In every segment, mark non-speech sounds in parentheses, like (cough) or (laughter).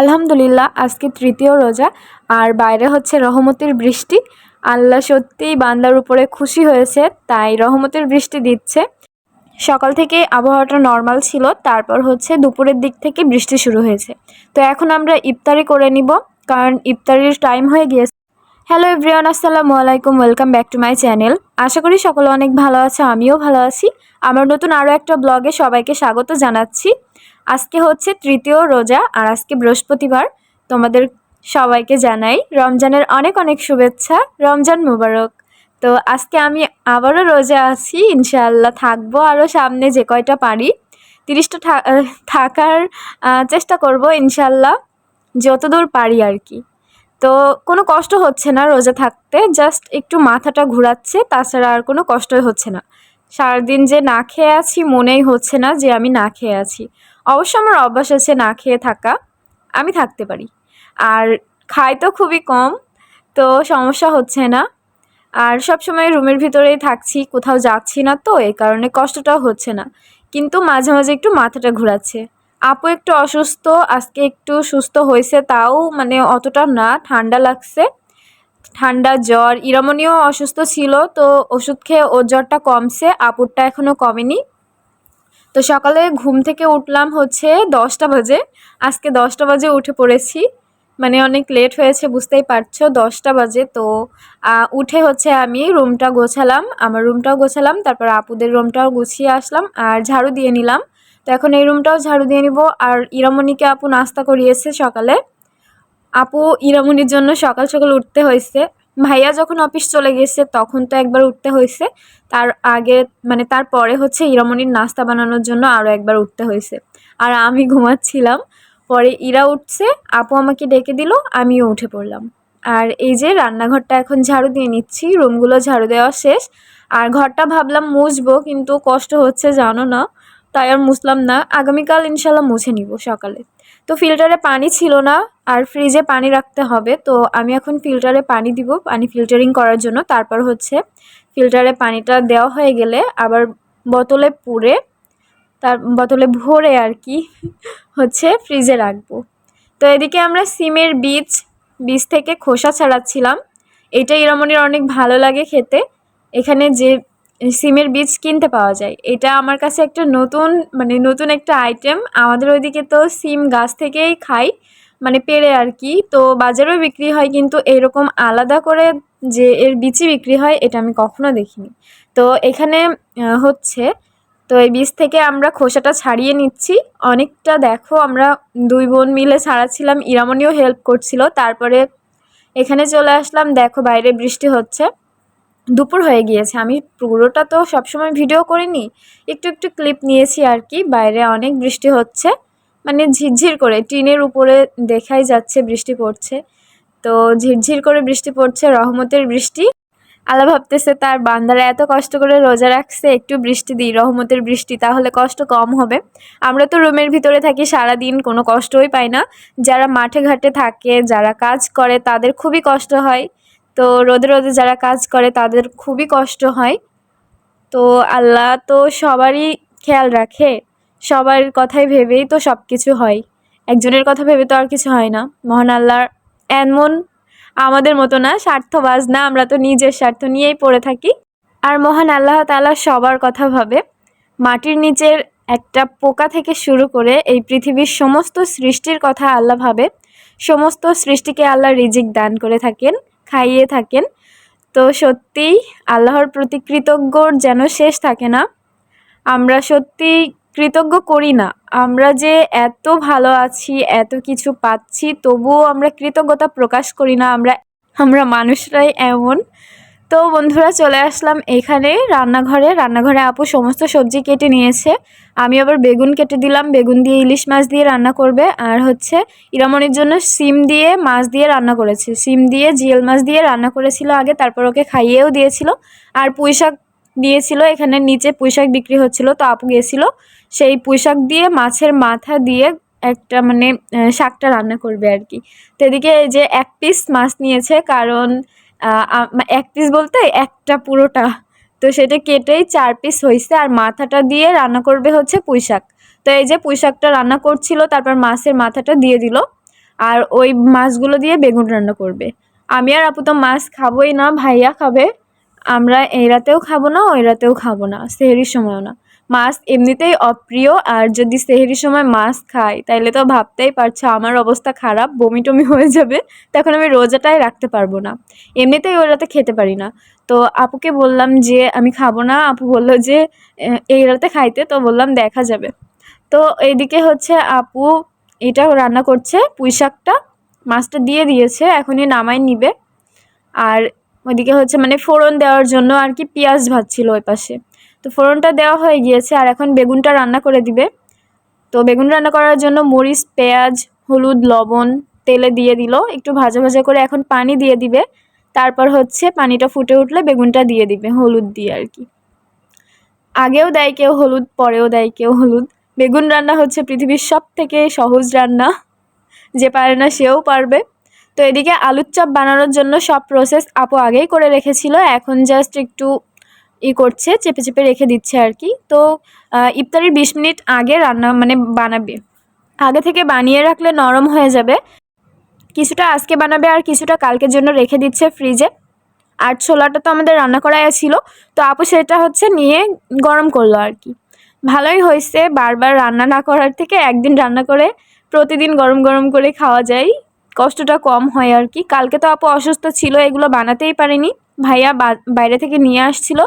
আলহামদুলিল্লাহ, আজকে তৃতীয় রোজা, আর বাইরে হচ্ছে রহমতের বৃষ্টি। আল্লাহ সত্যিই বান্দার উপরে খুশি হয়েছে, তাই রহমতের বৃষ্টি দিচ্ছে। সকাল থেকে আবহাওয়াটা নর্মাল ছিল, তারপর হচ্ছে দুপুরের দিক থেকে বৃষ্টি শুরু হয়েছে। তো এখন আমরা ইফতারি করে নিব, কারণ ইফতারির টাইম হয়ে গিয়েছে। হ্যালো এভরিওয়ান আসসালামু আলাইকুম welcome back to my channel আশা করি সকলে অনেক ভালো আছে, আমিও ভালো আছি। আমার নতুন আরও একটা ব্লগে সবাইকে স্বাগত জানাচ্ছি। আজকে হচ্ছে তৃতীয় রোজা আর আজকে বৃহস্পতিবার। তোমাদের সবাইকে জানাই রমজানের অনেক অনেক শুভেচ্ছা, রমজান মুবারক। তো আজকে আমি আবারও রোজা আছি, ইনশাআল্লাহ থাকব আরও সামনে যে কয়টা পারি। তিরিশটা থাকার চেষ্টা করব ইনশাল্লাহ যতদূর পারি আর কি। তো কোনো কষ্ট হচ্ছে না রোজা থাকতে, জাস্ট একটু মাথাটা ঘোরাচ্ছে, তাছাড়া আর কোনো কষ্টই হচ্ছে না। সারাদিন যে না খেয়ে আছি মনেই হচ্ছে না যে আমি না খেয়ে আছি। অবশ্য আমার অভ্যাস আছে না খেয়ে থাকা, আমি থাকতে পারি। আর খাই তো খুবই কম, তো সমস্যা হচ্ছে না। আর সব সময় রুমের ভিতরেই থাকছি, কোথাও যাচ্ছি না তো, এই কারণে কষ্টটাও হচ্ছে না। কিন্তু মাঝে মাঝে একটু মাথাটা ঘোরাচ্ছে। আপু একটু অসুস্থ, আজকে একটু সুস্থ হয়েছে, তাও মানে অতটা না, ঠান্ডা লাগছে। ঠান্ডা জ্বর ইরামনিও অসুস্থ ছিল, তো ওষুধ খেয়ে ওর জ্বরটা কমছে, আপুরটা এখনও কমেনি। তো সকালে ঘুম থেকে উঠলাম হচ্ছে দশটা বাজে। আজকে দশটা বাজে উঠে পড়েছি। মানে অনেক লেট হয়েছে, বুঝতেই পারছ, দশটা বাজে। তো উঠে হচ্ছে আমি রুমটা গোছালাম, আমার রুমটাও গোছালাম, তারপর আপুদের রুমটাও গুছিয়ে আসলাম আর ঝাড়ু দিয়ে নিলাম। তো এখন এই রুমটাও ঝাড়ু দিয়ে নিব আর ইরামণিকে আপু নাস্তা করিয়েছে সকালে। আপু ইরামণির জন্য সকাল সকাল উঠতে হয়েছে। ভাইয়া যখন অফিস চলে গেছে, তখন তো একবার উঠতে হয়েছে। তার আগে মানে তারপরে হচ্ছে ইরামণির নাস্তা বানানোর জন্য আরও একবার উঠতে হয়েছে। আর আমি ঘুমাচ্ছিলাম। পরে ইরা উঠছে, আপু আমাকে ডেকে দিল, আমিও উঠে পড়লাম। আর এই যে রান্নাঘরটা এখন ঝাড়ু দিয়ে নিচ্ছি, রুমগুলো ঝাড়ু দেওয়া শেষ। আর ঘরটা ভাবলাম মুছবো, কিন্তু কষ্ট হচ্ছে জানো না, তাই আর মুছলাম না। আগামীকাল ইনশাল্লাহ মুছে নিব সকালে। তো ফিল্টারে পানি ছিল না, আর ফ্রিজে পানি রাখতে হবে। তো আমি এখন ফিল্টারে পানি দিব, পানি ফিল্টারিং করার জন্য। তারপর হচ্ছে ফিল্টারে পানিটা দেওয়া হয়ে গেলে আবার বোতলে পুরে তার বোতলে ভরে আর কি হচ্ছে ফ্রিজে রাখব। তো এদিকে আমরা সিমের বীজ বীজ থেকে খোসা ছাড়াচ্ছিলাম। এটা ইরামনির অনেক ভালো লাগে খেতে। এখানে যে সিমের বীজ কিনতে পাওয়া যায়। এটা আমার কাছে একটা নতুন মানে নতুন একটা আইটেম আমাদের ওইদিকে তো সিম গাছ থেকেই খাই মানে পেড়ে আর কি। তো বাজারেও বিক্রি হয়, কিন্তু এরকম আলাদা করে যে এর বিচি বিক্রি হয়, এটা আমি কখনো দেখিনি। তো এখানে হচ্ছে, তো এই বীজ থেকে আমরা খোসাটা ছাড়িয়ে নিচ্ছি। অনেকটা দেখো, আমরা দুই বোন মিলে ছাড়াচ্ছিলাম। ইরামনিও হেল্প করছিল। তারপরে এখানে চলে আসলাম। দেখো বাইরে বৃষ্টি হচ্ছে। দুপুর হয়ে গিয়েছে। আমি পুরোটা তো সবসময় ভিডিও করিনি, একটু একটু ক্লিপ নিয়েছি আর কি। বাইরে অনেক বৃষ্টি হচ্ছে মানে ঝিরঝির করে। টিনের উপরে দেখাই যাচ্ছে বৃষ্টি পড়ছে। তো ঝিরঝির করে বৃষ্টি পড়ছে, রহমতের বৃষ্টি। আল্লাহ ভাবতেছে তার বান্দারা এত কষ্ট করে রোজা রাখছে, একটু বৃষ্টি দিই, রহমতের বৃষ্টি, তাহলে কষ্ট কম হবে। আমরা তো রুমের ভিতরে থাকি সারা দিন কোনো কষ্টই পাই না। যারা মাঠে ঘাটে থাকে, যারা কাজ করে, তাদের খুবই কষ্ট হয়। তো রোদে রোদে যারা কাজ করে, তাদের খুবই কষ্ট হয়। তো আল্লাহ তো সবারই খেয়াল রাখে, সবার কথাই ভেবেই তো সব কিছু হয়। একজনের কথা ভেবে তো আর কিছু হয় না। মহান আল্লাহর এমন আমাদের মতো না, স্বার্থবাজ না, আমরা তো নিজের স্বার্থ নিয়েই পড়ে থাকি। আর মহান আল্লাহ তাআলা সবার কথা ভাবে। মাটির নিচের একটা পোকা থেকে শুরু করে এই পৃথিবীর সমস্ত সৃষ্টির কথা আল্লাহ ভাবে। সমস্ত সৃষ্টিকে আল্লাহ রিজিক দান করে থাকেন। খাইয়ে থাকেন। তো সত্যিই আল্লাহর প্রতি কৃতজ্ঞর যেন শেষ থাকে না। আমরা সত্যি কৃতজ্ঞ করি না। আমরা যে এত ভালো আছি, এত কিছু পাচ্ছি, তবুও আমরা কৃতজ্ঞতা প্রকাশ করি না। আমরা আমরা মানুষরাই এমন তো বন্ধুরা চলে আসলাম এখানে রান্নাঘরে। রান্নাঘরে আপু সমস্ত সবজি কেটে নিয়েছে। আমি আবার বেগুন কেটে দিলাম। বেগুন দিয়ে ইলিশ মাছ দিয়ে রান্না করবে। আর হচ্ছে ইরামনির জন্য সিম দিয়ে মাছ দিয়ে রান্না করেছে। সিম দিয়ে জিয়েল মাছ দিয়ে রান্না করেছিল আগে, তারপর ওকে খাইয়েও দিয়েছিল। আর পুঁই শাক দিয়েছিল। এখানে নিচে পুঁই শাক বিক্রি হচ্ছিল। তো আপু গিয়েছিল সেই পুঁই শাক দিয়ে মাছের মাথা দিয়ে একটা মানে শাকটা রান্না করবে আর কি। তো এদিকে যে এক পিস মাছ নিয়েছে। কারণ এক পিস বলতে একটা পুরোটা। তো সেটা কেটেই চার পিস হয়েছে আর মাথাটা দিয়ে রান্না করবে হচ্ছে পুঁই শাক তো এই যে পুঁই শাকটা রান্না করছিল, তারপর মাছের মাথাটা দিয়ে দিল আর ওই মাছগুলো দিয়ে বেগুন রান্না করবে। আমি আর আপু তো মাছ খাবোই না, ভাইয়া খাবে। আমরা এই রাতেও খাব না, ওই রাতেও খাব না, সেহেরির সময়ও না। মাছ এমনিতেই অপ্রিয়, আর যদি সেহেরির সময় মাছ খাই, তাইলে তো ভাবতেই পারছ আমার অবস্থা খারাপ বমি টমি হয়ে যাবে, তখন আমি রোজাটাই রাখতে পারব না। এমনিতেই ওই রাতে খেতে পারি না। তো আপুকে বললাম যে, আমি খাব না। আপু বলল যে এই রাতে খাইতে? তো বললাম, দেখা যাবে। তো এইদিকে হচ্ছে আপু এটা রান্না করছে, পুঁই শাকটা, মাছটা দিয়ে দিয়েছে, এখনই নামাই নিবে। আর ওইদিকে হচ্ছে মানে ফোড়ন দেওয়ার জন্য আর কি পেঁয়াজ ভাজছিল ওই পাশে। তো ফোড়নটা দেওয়া হয়ে গিয়েছে আর এখন বেগুনটা রান্না করে দিবে। তো বেগুন রান্না করার জন্য মরিচ, পেঁয়াজ, হলুদ, লবণ, তেলে দিয়ে দিল। একটু ভাজা ভাজা করে এখন পানি দিয়ে দিবে। তারপর হচ্ছে পানিটা ফুটে উঠলে বেগুনটা দিয়ে দিবে, হলুদ দিয়ে আর কি। আগেও দেয় কেউ হলুদ, পরেও দেয় কেউ হলুদ। বেগুন রান্না হচ্ছে পৃথিবীর সব থেকে সহজ রান্না। যে পারে না সেও পারবে। তো এদিকে আলুর চপ বানানোর জন্য সব প্রসেস আপু আগেই করে রেখেছিল। এখন জাস্ট একটু ই করছে, চেপে চেপে রেখে দিচ্ছে আর কি। তো ইফতারির বিশ মিনিট আগে রান্না মানে বানাবে। আগে থেকে বানিয়ে রাখলে নরম হয়ে যাবে। কিছুটা আজকে বানাবে আর কিছুটা কালকের জন্য রেখে দিচ্ছে ফ্রিজে। আর ছোলাটা তো আমাদের রান্না করাই ছিল। তো আপু সেটা হচ্ছে নিয়ে গরম করল আর কি। ভালোই হয়েছে, বারবার রান্না না করার থেকে একদিন রান্না করে প্রতিদিন গরম গরম করে খাওয়া যায়। কষ্টটা কম হয় আর কি। কালকে তো আপু অসুস্থ ছিল, এগুলো বানাতেই পারেনি। ভাইয়া বাইরে থেকে নিয়ে আসছিল।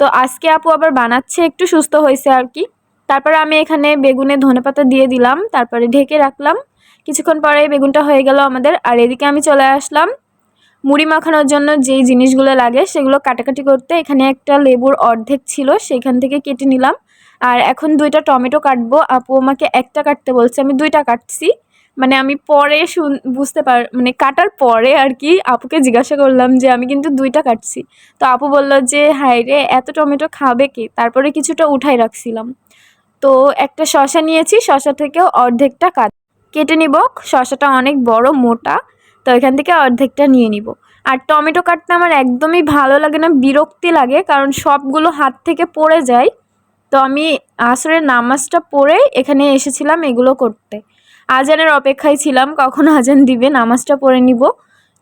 তো আজকে আপু আবার বানাচ্ছে, একটু সুস্থ হয়েছে আর কি। তারপরে আমি এখানে বেগুনে ধনেপাতা দিয়ে দিলাম, তারপরে ঢেকে রাখলাম। কিছুক্ষণ পরে বেগুনটা হয়ে গেল আমাদের। আর এদিকে আমি চলে আসলাম। মুড়ি মাখানোর জন্য যেই জিনিসগুলো লাগে সেগুলো কাটাকাটি করতে এখানে একটা লেবুর অর্ধেক ছিল সেখান থেকে কেটে নিলাম। আর এখন দুইটা টমেটো কাটবো। আপু আমাকে একটা কাটতে বলছে, আমি দুইটা কাটছি। মানে আমি পরে শুন বুঝতে পার মানে কাটার পরে আর কি আপুকে জিজ্ঞাসা করলাম যে আমি কিন্তু দুইটা কাটছি। তো আপু বলল যে হাই রে, এত টমেটো খাবে কি? তারপরে কিছুটা উঠাই রাখছিলাম। তো একটা শশা নিয়েছি, শশা থেকেও অর্ধেকটা কাট কেটে নিব। শশাটা অনেক বড়, মোটা। তো এখান থেকে অর্ধেকটা নিয়ে নিব। আর টমেটো কাটতে আমার একদমই ভালো লাগে না, বিরক্তি লাগে, কারণ সবগুলো হাত থেকে পড়ে যায়। তো আমি আসরের নামাজটা পড়ে এখানে এসেছিলাম এগুলো করতে। আজানের অপেক্ষায় ছিলাম, কখন আজান দিবে, নামাজটা পড়ে নিব।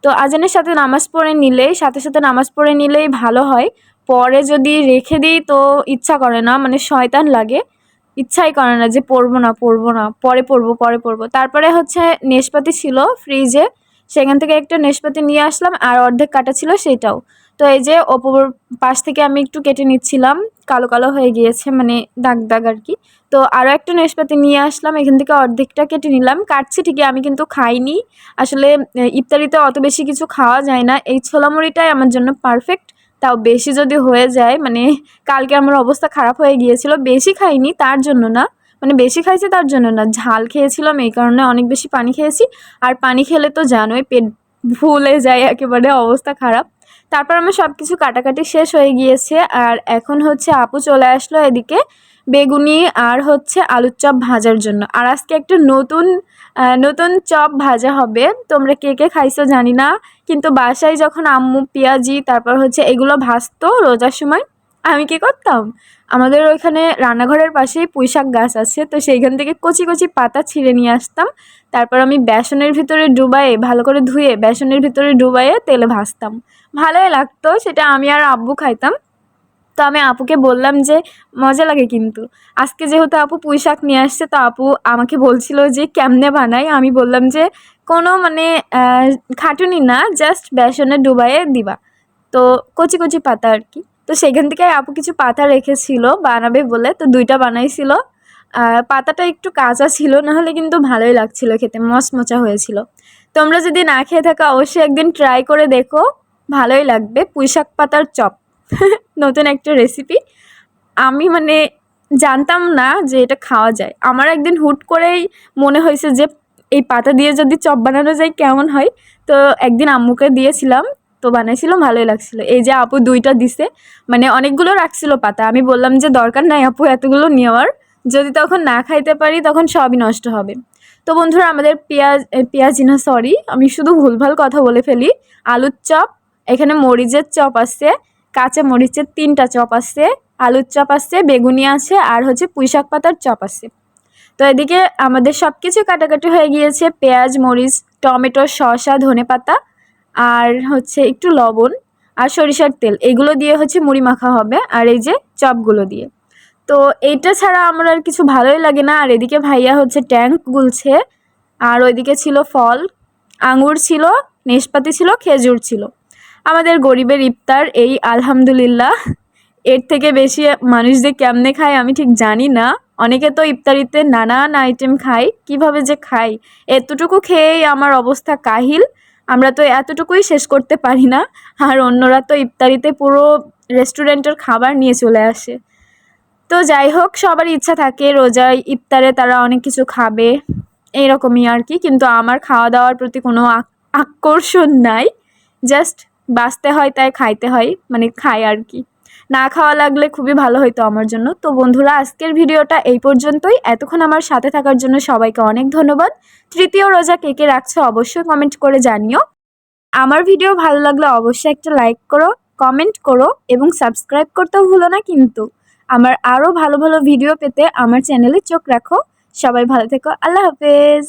তো আজানের সাথে নামাজ পড়ে নিলেই সাথে সাথে নামাজ পড়ে নিলেই ভালো হয়। পরে যদি রেখে দিই, তো ইচ্ছা করে না মানে শয়তান লাগে। ইচ্ছাই করে না যে পড়ব না পড়ব না, পরে পড়ব পরে পড়ব। তারপরে হচ্ছে নেশপাতি ছিল ফ্রিজে সেখান থেকে একটা নেশপাতি নিয়ে আসলাম, আর অর্ধেক কাটা ছিল সেটাও। তো এই যে ওপর পাশ থেকে আমি একটু কেটে নিচ্ছিলাম, কালো কালো হয়ে গিয়েছে মানে দাগ দাগ আর কি। তো আরও একটা নেশপাতি নিয়ে আসলাম, এখান থেকে অর্ধেকটা কেটে নিলাম, কাটছি ঠিকই, আমি কিন্তু খাইনি। আসলে ইফতারিতে অত বেশি কিছু খাওয়া যায় না, এই ছোলা মুড়িটাই আমার জন্য পারফেক্ট তাও বেশি যদি হয়ে যায় মানে কালকে আমার অবস্থা খারাপ হয়ে গিয়েছিল, বেশি খাইনি তার জন্য না মানে বেশি খাইছি তার জন্য না, ঝাল খেয়েছিলাম, এই কারণে অনেক বেশি পানি খেয়েছি, আর পানি খেলে তো জানোই, পেট ফুলে যায়, একেবারে অবস্থা খারাপ। তারপর আমার সব কিছু কাটাকাটি শেষ হয়ে গিয়েছে আর এখন হচ্ছে আপু চলে আসলো এদিকে বেগুনি আর হচ্ছে আলুর চপ ভাজার জন্য। আর আজকে একটা নতুন নতুন চপ ভাজা হবে। তোমরা কে কে খাইছো জানি না, কিন্তু বাসায় যখন আম্মু, পেঁয়াজি, তারপর হচ্ছে এগুলো ভাজতো রোজার সময় আমি কি করতাম? আমাদের ওইখানে রান্নাঘরের পাশেই পুঁইশাক গাছ আছে, তো সেইখান থেকে কচি কচি পাতা ছিঁড়ে নিয়ে আসতাম। তারপর আমি বেসনের ভিতরে ডুবাইয়ে ভালো করে ধুয়ে বেসনের ভিতরে ডুবাইয়ে তেলে ভাজতাম। ভালোই লাগতো, সেটা আমি আর আব্বু খাইতাম। তো আমি আপুকে বললাম যে, মজা লাগে কিন্তু। আজকে যেহেতু আপু পুঁই শাক নিয়ে আসছে, তো আপু আমাকে বলছিল যে, কেমনে বানাই? আমি বললাম যে, কোনো মানে খাটুনি না জাস্ট বেসনে ডুবাইয়ে দিবা। তো কচি কচি পাতা আর কি। তো সেখান থেকে আপু কিছু পাতা রেখেছিল, বানাবে বলে, তো দুইটা বানাইছিল। আর পাতাটা একটু কাঁচা ছিল, নাহলে কিন্তু ভালোই লাগছিল খেতে, মচমচা হয়েছিল। তোমরা যদি না খেয়ে থাকো, অবশ্যই একদিন ট্রাই করে দেখো, ভালোই লাগবে। পুঁইশাক পাতার চপ, (laughs) নতুন একটা রেসিপি আমি মানে জানতাম না যে এটা খাওয়া যায়। আমার একদিন হুট করেই মনে হয়েছে যে, এই পাতা দিয়ে যদি চপ বানানো যায় কেমন হয়? তো একদিন আম্মুকে দিয়েছিলাম তো বানাইছিল, ভালোই লাগছিল। এই যে আপু দুইটা দিছে মানে অনেকগুলো রাখছিল পাতা। আমি বললাম যে দরকার নাই আপু, এতগুলো নেওয়ার। যদি তখন না খাইতে পারি, তখন সবই নষ্ট হবে। তো বন্ধুরা, আমাদের পেঁয়াজ পেঁয়াজি না সরি আমি শুধু ভুলভাল কথা বলে ফেলি। আলুর চপ, এখানে মরিচের চপ আছে, কাঁচা মরিচের তিনটা চপ আছে, আলুর চপ আছে, বেগুনি আছে, আর হচ্ছে পুঁইশাক পাতার চপ আছে। তো এদিকে আমাদের সব কিছু কাটাকাটি হয়ে গিয়েছে। পেঁয়াজ, মরিচ, টমেটো, শসা, ধনেপাতা আর হচ্ছে একটু লবণ আর সরিষার তেল, এগুলো দিয়ে হচ্ছে মুড়ি মাখা হবে আর এই যে চপগুলো দিয়ে। তো এইটা ছাড়া আমার আর কিছু ভালোই লাগে না। আর এদিকে ভাইয়া হচ্ছে ট্যাঙ্ক গুলছে, আর ওইদিকে ছিল ফল, আঙুর ছিল নেশপাতি ছিল, খেজুর ছিল। আমাদের গরিবের ইফতার, এই আলহামদুলিল্লাহ। এর থেকে বেশি মানুষ যে কেমনে খায় আমি ঠিক জানি না। অনেকে তো ইফতারিতে নানান আইটেম খায়, কীভাবে যে খায়? এতটুকু খেয়েই আমার অবস্থা কাহিল। আমরা তো এতটুকুই শেষ করতে পারি না। আর অন্যরা তো ইফতারিতে পুরো রেস্টুরেন্টের খাবার নিয়ে চলে আসে। তো যাই হোক সবার ইচ্ছা থাকে রোজায় ইফতারে তারা অনেক কিছু খাবে এইরকমই আর কি। কিন্তু আমার খাওয়া দাওয়ার প্রতি কোনো আকর্ষণ নাই। জাস্ট বাঁচতে হয় তাই খাইতে হয় মানে খাই আর কি। না খাওয়া লাগলে খুবই ভালো হতো আমার জন্য। তো বন্ধুরা, আজকের ভিডিওটা এই পর্যন্তই। এতক্ষণ আমার সাথে থাকার জন্য সবাইকে অনেক ধন্যবাদ। তৃতীয় রোজা কে কে রাখছো অবশ্যই কমেন্ট করে জানিও। আমার ভিডিও ভালো লাগলে অবশ্যই একটা লাইক করো কমেন্ট করো এবং সাবস্ক্রাইব করতেও ভুলো না কিন্তু। আমার আরও ভালো ভালো ভিডিও পেতে আমার চ্যানেলে চোখ রাখো। সবাই ভালো থেকো। আল্লাহ হাফেজ।